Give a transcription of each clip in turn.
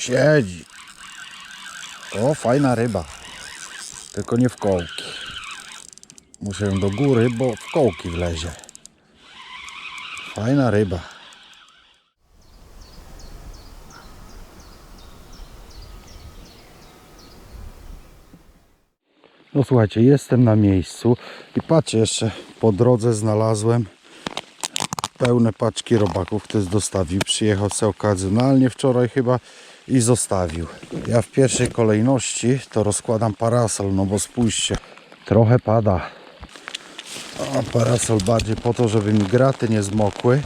Siedzi. O, fajna ryba. Tylko nie w kołki. Muszę ją do góry, bo w kołki wlezie. Fajna ryba. No słuchajcie, jestem na miejscu i patrzcie, jeszcze po drodze znalazłem pełne paczki robaków, ktoś dostawił. Przyjechał sobie okazjonalnie wczoraj chyba i zostawił. Ja w pierwszej kolejności to rozkładam parasol, no bo spójrzcie, trochę pada. Parasol bardziej po to, żeby mi graty nie zmokły.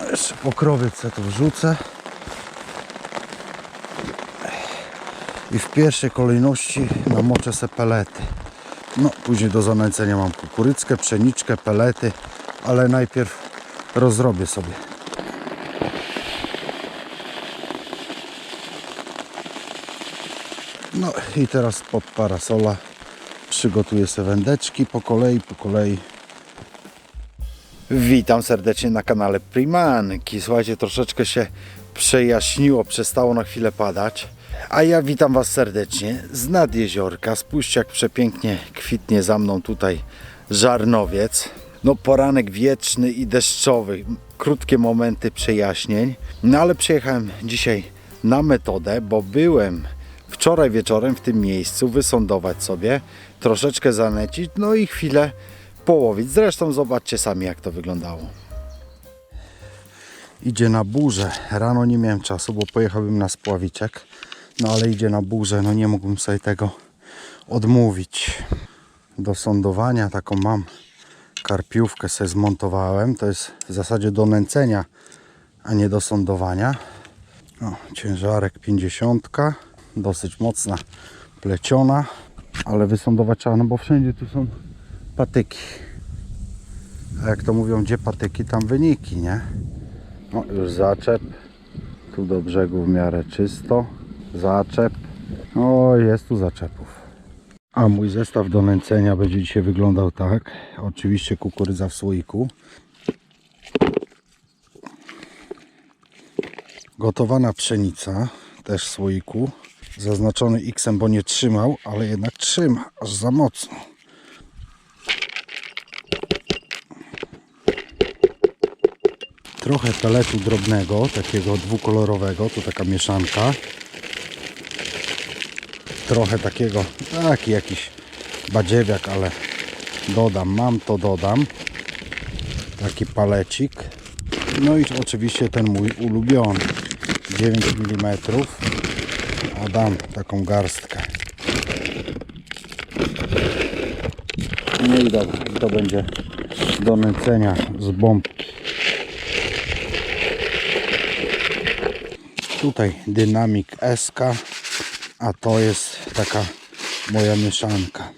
A jeszcze pokrowiec tu wrzucę. I w pierwszej kolejności namoczę se pelety. No, później do zanęcenia mam kukurydzkę, pszeniczkę, pelety, ale najpierw rozrobię sobie. I teraz pod parasola przygotuję sobie wędeczki po kolei, po kolei. Witam serdecznie na kanale Primanki. Słuchajcie, troszeczkę się przejaśniło, przestało na chwilę padać. A ja witam Was serdecznie z nad jeziorka. Spójrzcie jak przepięknie kwitnie za mną tutaj żarnowiec. No poranek wieczny i deszczowy. Krótkie momenty przejaśnień. No ale przyjechałem dzisiaj na metodę, bo byłem wczoraj wieczorem w tym miejscu wysądować sobie, troszeczkę zanęcić, no i chwilę połowić. Zresztą zobaczcie sami jak to wyglądało. Idzie na burzę. Rano nie miałem czasu, bo pojechałbym na spławiczek. No ale idzie na burzę, no nie mógłbym sobie tego odmówić. Do sądowania taką mam karpiówkę sobie zmontowałem. To jest w zasadzie do nęcenia, a nie do sądowania. O, ciężarek 50, dosyć mocna, pleciona, ale wysądować trzeba, no bo wszędzie tu są patyki. A jak to mówią, gdzie patyki, tam wyniki, nie? No już zaczep, tu do brzegu w miarę czysto, zaczep, o jest tu zaczepów. A mój zestaw do nęcenia będzie dzisiaj wyglądał tak, oczywiście kukurydza w słoiku, Gotowana pszenica, też w słoiku. Zaznaczony X, bo nie trzymał, ale jednak trzyma, aż za mocno. Trochę peletu drobnego, takiego dwukolorowego, tu taka mieszanka. Trochę takiego, taki jakiś badziewiak, ale dodam, mam to dodam. Taki palecik. No i oczywiście ten mój ulubiony 9 mm a dam taką garstkę. No i dobra to będzie do nęcenia z bombki. Tutaj dynamik SK a to jest taka moja mieszanka.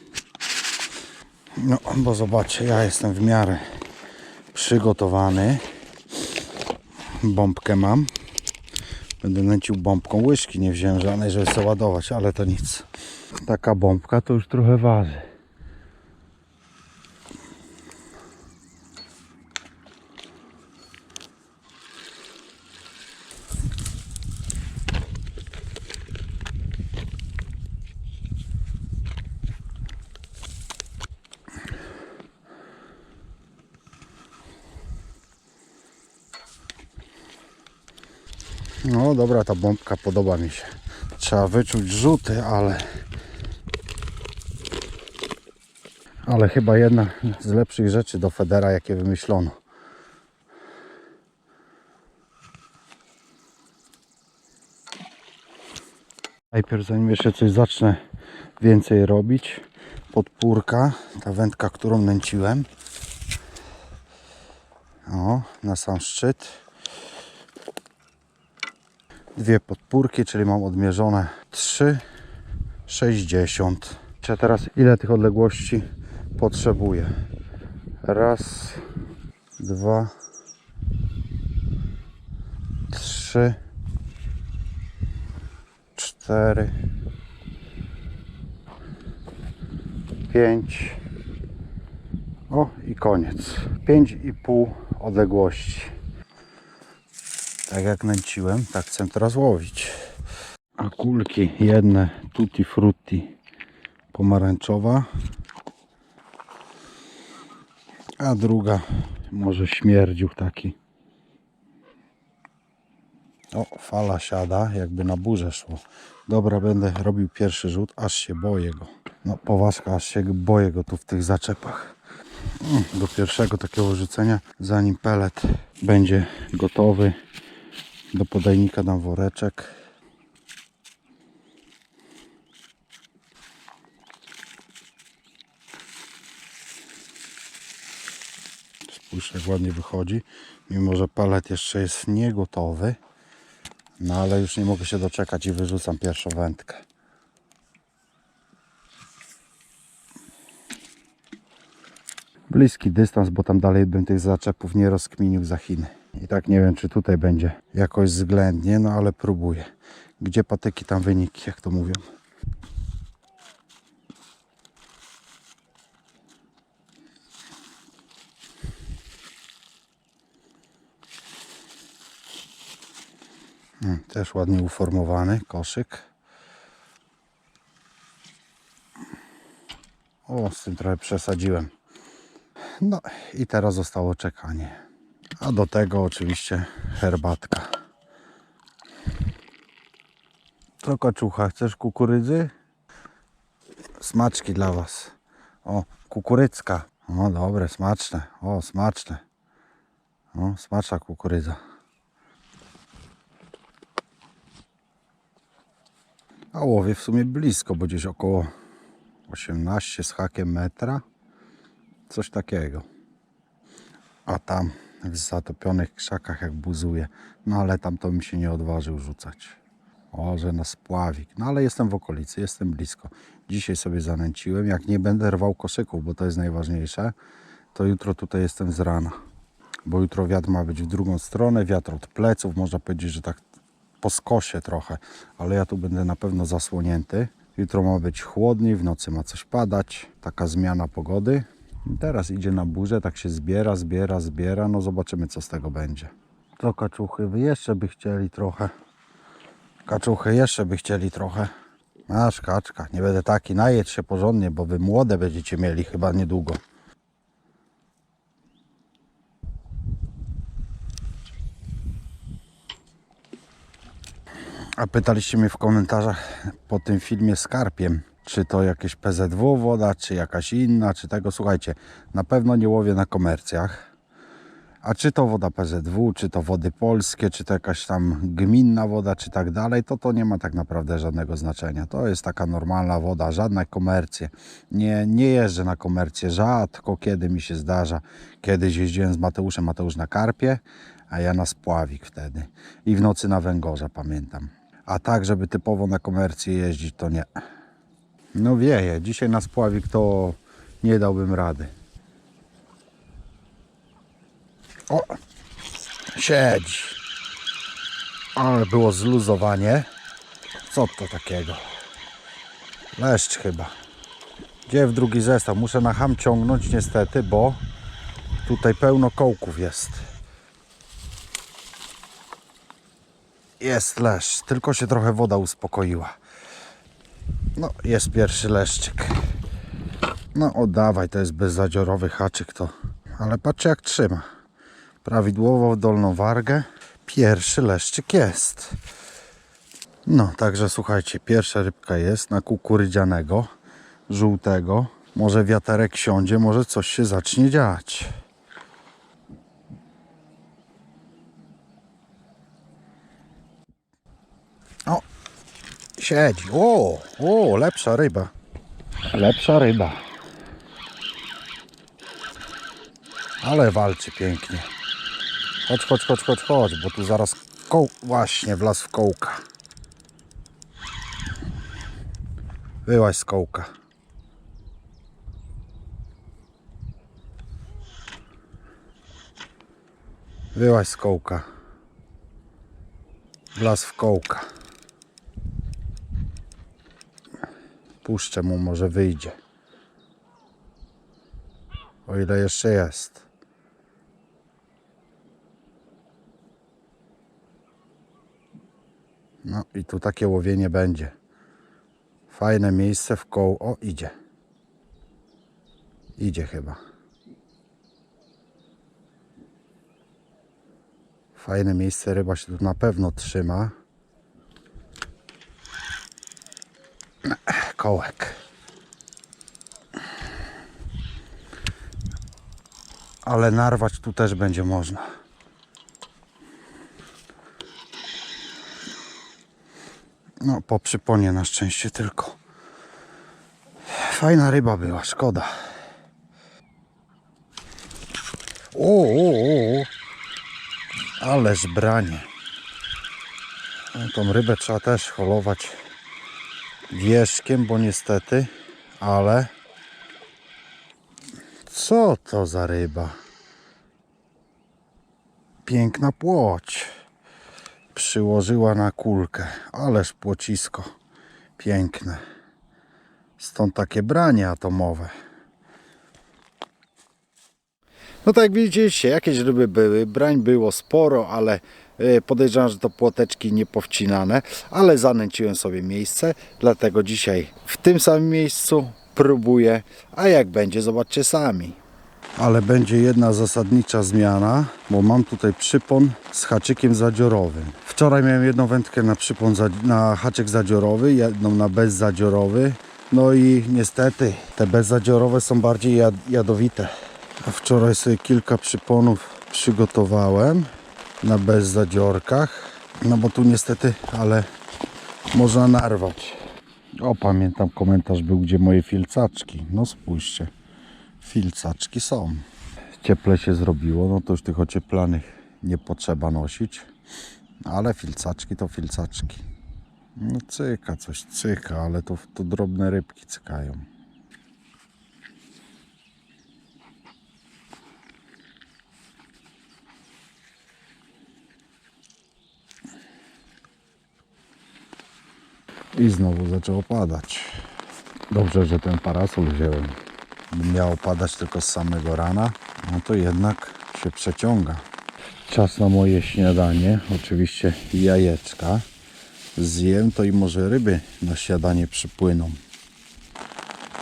No bo zobaczcie ja jestem w miarę przygotowany. Bombkę mam. Będę nęcił bombką łyżki, nie wziąłem żadnej, żeby sobie ładować, ale to nic. Taka bombka to już trochę waży. No dobra, ta bombka podoba mi się. Trzeba wyczuć rzuty, ale... Ale chyba jedna z lepszych rzeczy do Federa, jakie wymyślono. Najpierw zanim jeszcze coś zacznę więcej robić, podpórka, ta wędka, którą nęciłem. O, na sam szczyt dwie podpórki, czyli mam odmierzone 3,60. Czy teraz ile tych odległości potrzebuję? Raz, dwa, trzy, cztery, pięć. O i koniec. Pięć i pół odległości. Tak jak nęciłem, tak chcę teraz łowić. A kulki jedne tutti frutti pomarańczowa. A druga może śmierdził taki. O, fala siada, jakby na burzę szło. Dobra, będę robił pierwszy rzut, aż się boję go. No, poważka, aż się boję go tu w tych zaczepach. Mm, Do pierwszego takiego rzucenia, zanim pelet będzie gotowy, do podajnika dam woreczek. Spójrz jak ładnie wychodzi, mimo że pelet jeszcze jest niegotowy. No ale już nie mogę się doczekać i wyrzucam pierwszą wędkę. Bliski dystans, bo tam dalej bym tych zaczepów nie rozkminił za Chiny. I tak nie wiem, czy tutaj będzie jakoś względnie, no ale próbuję. Gdzie patyki, tam wyniki, jak to mówią. Mm, Też ładnie uformowany koszyk. O, z tym trochę przesadziłem. No i teraz zostało czekanie. A do tego oczywiście herbatka. Co kaczucha, chcesz kukurydzy? Smaczki dla Was. O, kukurycka. O, dobre, smaczne. O, smaczne. O, smaczna kukurydza. A łowię w sumie blisko, bo gdzieś około 18 z hakiem metra. Coś takiego. A tam w zatopionych krzakach jak buzuje. No ale tam to mi się nie odważył rzucać. O, że na spławik. No ale jestem w okolicy, jestem blisko. Dzisiaj sobie zanęciłem. Jak nie będę rwał koszyków, bo to jest najważniejsze, to jutro tutaj jestem z rana. Bo jutro wiatr ma być w drugą stronę, wiatr od pleców, można powiedzieć, że tak po skosie trochę, ale ja tu będę na pewno zasłonięty. Jutro ma być chłodniej, w nocy ma coś padać, taka zmiana pogody. Teraz idzie na burzę, tak się zbiera, zbiera, zbiera, no zobaczymy co z tego będzie. To kaczuchy, wy jeszcze by chcieli trochę. Kaczuchy jeszcze by chcieli trochę. Masz kaczka, nie będę taki, najedź się porządnie, bo wy młode będziecie mieli chyba niedługo. A pytaliście mnie w komentarzach po tym filmie z karpiem, czy to jakieś PZW woda, czy jakaś inna, czy tego. Słuchajcie, na pewno nie łowię na komercjach. A czy to woda PZW, czy to wody polskie, czy to jakaś tam gminna woda, czy tak dalej, to to nie ma tak naprawdę żadnego znaczenia. To jest taka normalna woda, żadne komercje. Nie, nie jeżdżę na komercję, rzadko kiedy mi się zdarza. Kiedyś jeździłem z Mateuszem, Mateusz na karpie, a ja na spławik wtedy. I w nocy na węgorza, pamiętam. A tak, żeby typowo na komercję jeździć, to nie. No wieje, dzisiaj na spławik to nie dałbym rady. O, siedzi. Ale było zluzowanie. Co to takiego? Leszcz chyba. Gdzie w drugi zestaw? Muszę na ham ciągnąć niestety, bo tutaj pełno kołków jest. Jest leszcz, tylko się trochę woda uspokoiła. No, jest pierwszy leszczyk. No, oddawaj, to jest bezzadziorowy haczyk to. Ale patrzcie jak trzyma. Prawidłowo w dolną wargę. Pierwszy leszczyk jest. No, także słuchajcie, pierwsza rybka jest na kukurydzianego, żółtego. Może wiaterek siądzie, może coś się zacznie dziać. Siedzi. O, o, lepsza ryba. Lepsza ryba. Ale walczy pięknie. Chodź, chodź, chodź, chodź, chodź, bo tu zaraz koł... Właśnie, wlazł w kołka. Wyłaź z kołka. Wyłaź z kołka. Wlazł w kołka. Puszczę mu, może wyjdzie. O ile jeszcze jest. No i tu takie łowienie będzie. Fajne miejsce w koło. O, idzie. Idzie chyba. Fajne miejsce, ryba się tu na pewno trzyma. Kołek. Ale narwać tu też będzie można. No, po przyponie na szczęście tylko. Fajna ryba była, szkoda. O, o, o. Ależ branie. No, Tą rybę trzeba też holować wierzchiem, bo niestety, ale co to za ryba? Piękna płoć. Przyłożyła na kulkę, ależ płocisko piękne. Stąd takie branie atomowe. No tak jak jakieś ryby były, brań było sporo, ale podejrzewam, że to płoteczki niepowcinane, ale zanęciłem sobie miejsce, dlatego dzisiaj w tym samym miejscu próbuję, a jak będzie zobaczcie sami. Ale będzie jedna zasadnicza zmiana, bo mam tutaj przypon z haczykiem zadziorowym. Wczoraj miałem jedną wędkę na przypon, za- na haczyk zadziorowy, jedną na bezzadziorowy. No i niestety te bezzadziorowe są bardziej jad- jadowite. A wczoraj sobie kilka przyponów przygotowałem na bezzadziorkach. No bo tu niestety, ale można narwać. O, pamiętam komentarz był, gdzie moje filcaczki. No spójrzcie, filcaczki są. Cieple się zrobiło, no to już tych ocieplanych nie potrzeba nosić. Ale filcaczki to filcaczki. No cyka coś, cyka, ale to, to drobne rybki cykają. I znowu zaczęło padać. Dobrze, że ten parasol wziąłem. Miało padać tylko z samego rana, no to jednak się przeciąga. Czas na moje śniadanie. Oczywiście jajeczka. Zjem to i może ryby na śniadanie przypłyną.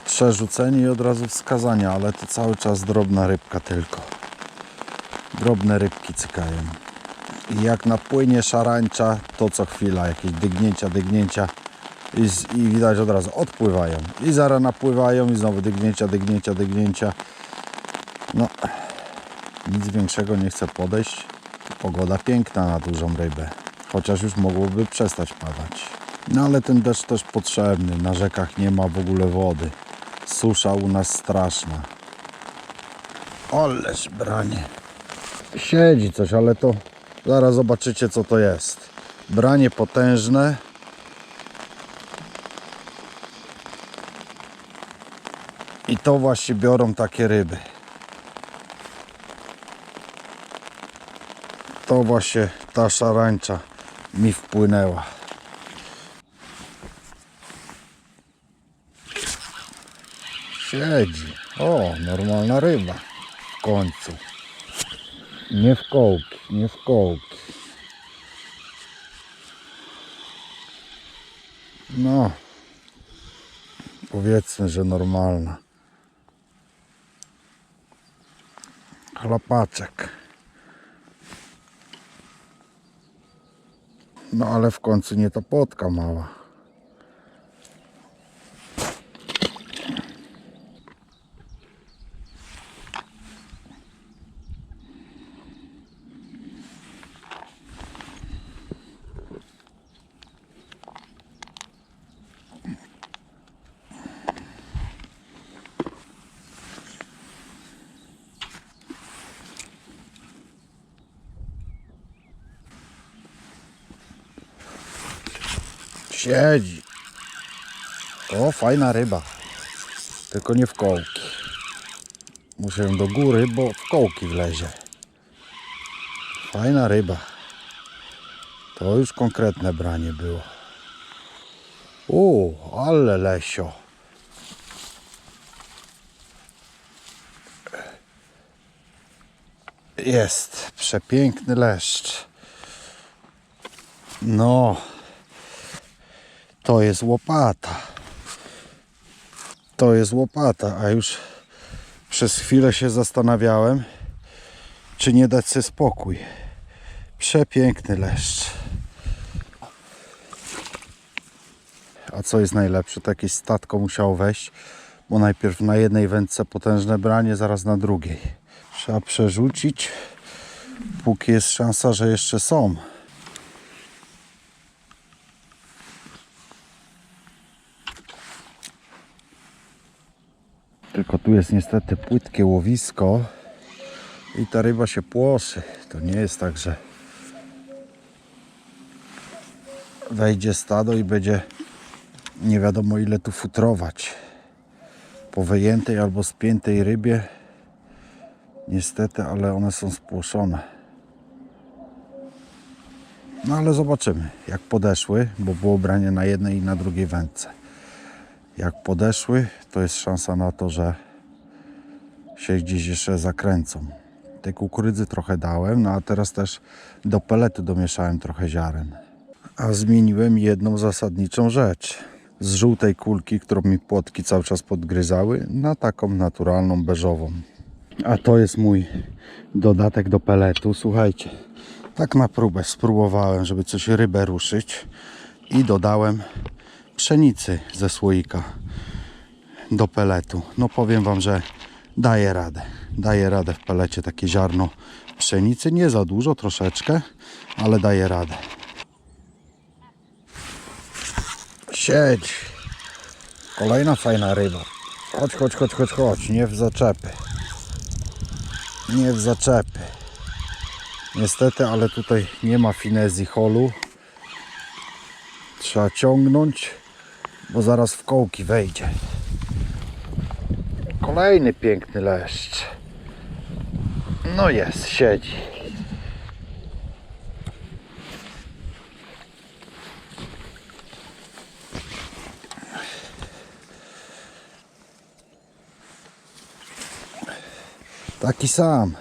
Przerzucenie i od razu wskazania, ale to cały czas drobna rybka tylko. Drobne rybki cykają. I jak napłynie szarańcza, to co chwila jakieś dygnięcia, dygnięcia i, i widać od razu odpływają. I zaraz napływają i znowu dygnięcia, dygnięcia, dygnięcia. No, nic większego nie chcę podejść. Pogoda piękna na dużą rybę. Chociaż już mogłoby przestać padać. No ale ten deszcz też potrzebny. Na rzekach nie ma w ogóle wody. Susza u nas straszna. Ależ branie. Siedzi coś, ale to zaraz zobaczycie co to jest. Branie potężne. I to właśnie biorą takie ryby. To właśnie ta szarańcza mi wpłynęła. Siedzi. O, normalna ryba. W końcu. Nie w kołki, nie w kołki. No. Powiedzmy, że normalna. Chlapaczek. No ale w końcu nie to płotka mała. Siedzi. O, fajna ryba. Tylko nie w kołki. Muszę ją do góry, bo w kołki wlezie. Fajna ryba. To już konkretne branie było. O, ale lesio. Jest przepiękny leszcz. No, To jest łopata. To jest łopata, a już przez chwilę się zastanawiałem, czy nie dać sobie spokój. Przepiękny leszcz. A co jest najlepsze, to jakieś statko musiało wejść, bo najpierw na jednej wędce potężne branie, zaraz na drugiej. Trzeba przerzucić, póki jest szansa, że jeszcze są. Tylko tu jest niestety płytkie łowisko i ta ryba się płoszy. To nie jest tak, że wejdzie stado i będzie nie wiadomo ile tu futrować. Po wyjętej albo spiętej rybie niestety, ale one są spłoszone. No ale zobaczymy jak podeszły, bo było branie na jednej i na drugiej wędce. Jak podeszły, to jest szansa na to, że się gdzieś jeszcze zakręcą. Tej kukurydzy trochę dałem, no a teraz też do peletu domieszałem trochę ziaren. A zmieniłem jedną zasadniczą rzecz. Z żółtej kulki, którą mi płotki cały czas podgryzały, na taką naturalną, beżową. A to jest mój dodatek do peletu. Słuchajcie, tak na próbę spróbowałem, żeby coś rybę ruszyć i dodałem pszenicy ze słoika do peletu. No powiem Wam, że daje radę. Daje radę w pelecie takie ziarno pszenicy. Nie za dużo, troszeczkę, ale daje radę. Siedź. Kolejna fajna ryba. Chodź, chodź, chodź, chodź, chodź. Nie w zaczepy. Nie w zaczepy. Niestety, ale tutaj nie ma finezji holu. Trzeba ciągnąć, bo zaraz w kołki wejdzie. Kolejny piękny leszcz. No jest, siedzi. Taki sam.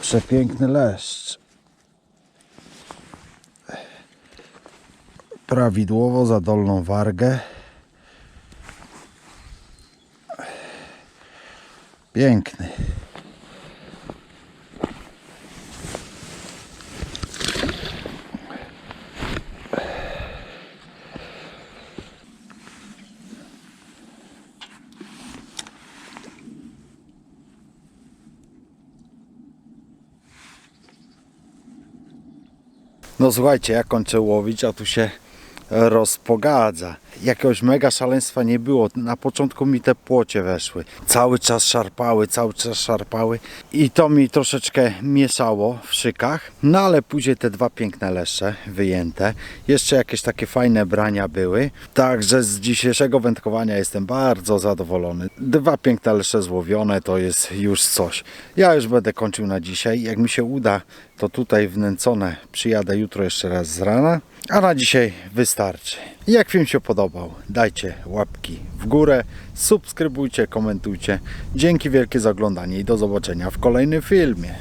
Przepiękny leszcz. Prawidłowo za dolną wargę. Piękny. No słuchajcie, ja kończę łowić, a tu się rozpogadza. Jakiegoś mega szaleństwa nie było. Na początku mi te płocie weszły. Cały czas szarpały, cały czas szarpały i to mi troszeczkę mieszało w szykach. No ale później te dwa piękne leszcze wyjęte. Jeszcze jakieś takie fajne brania były. Także z dzisiejszego wędkowania jestem bardzo zadowolony. Dwa piękne leszcze złowione to jest już coś. Ja już będę kończył na dzisiaj. Jak mi się uda, to tutaj wnęcone przyjadę jutro jeszcze raz z rana. A na dzisiaj wystarczy. Jak film się podobał, dajcie łapki w górę, subskrybujcie, komentujcie. Dzięki wielkie za oglądanie i do zobaczenia w kolejnym filmie.